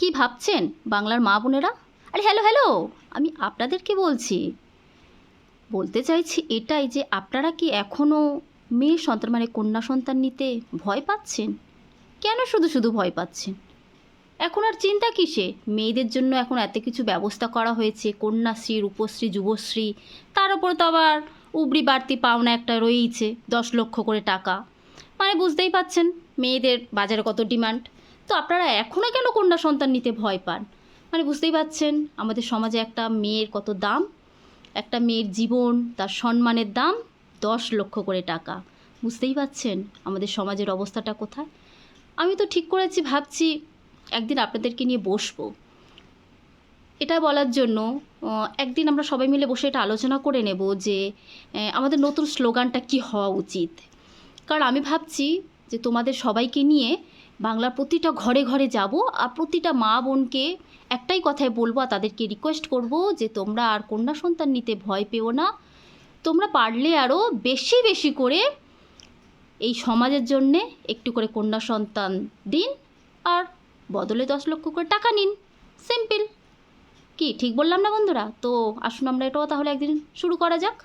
কি ভাবছেন বাংলার মা বোনেরা? আরে হ্যালো হ্যালো আমি আপনাদেরকে বলছি, বলতে চাইছি এটাই যে আপনারা কি এখনও মেয়ে সন্তান মানে কন্যা সন্তান নিতে ভয় পাচ্ছেন? কেন শুধু শুধু ভয় পাচ্ছেন? এখন আর চিন্তা কিসে? মেয়েদের জন্য এখন এত কিছু ব্যবস্থা করা হয়েছে, কন্যাশ্রী, রূপশ্রী, যুবশ্রী, তার উপর তো আবার উবরি বাড়তি পাওনা একটা রয়েইছে, দশ লক্ষ করে টাকা। মানে বুঝতেই পাচ্ছেন, মেয়েদের বাজারে কত ডিমান্ড। তো আপনারা এখনও কেন কন্যা সন্তান নিতে ভয় পান? মানে বুঝতেই পাচ্ছেন, আমাদের সমাজে একটা মেয়ের কত দাম? একটা মেয়ের জীবন, তার সম্মানের দাম দশ লক্ষ করে টাকা। বুঝতেই পাচ্ছেন, আমাদের সমাজের অবস্থাটা কোথায়? আমি তো ঠিক করেছি, ভাবছি একদিন আপনাদেরকে নিয়ে বসবো। এটা বলার জন্য একদিন আমরা সবাই মিলে বসে এটা আলোচনা করে নেব যে আমাদের নতুন স্লোগানটা কি হওয়া উচিত? কারণ আমি ভাবছি যে তোমাদের সবাইকে নিয়ে বাংলার প্রতিটা ঘরে ঘরে যাব আর প্রতিটা মা বোনকে একটাই কথাই বলব আর তাদেরকে রিকোয়েস্ট করব যে তোমরা আর কন্যা সন্তান নিতে ভয় পেও না। তোমরা পারলে আরও বেশি বেশি করে এই সমাজের জন্যে একটু করে কন্যা সন্তান দিন আর বদলে দশ লক্ষ করে টাকা নিন। সিম্পল কি, ঠিক বললাম না বন্ধুরা? তো আসুন আমরা এটাও তাহলে একদিন শুরু করা যাক।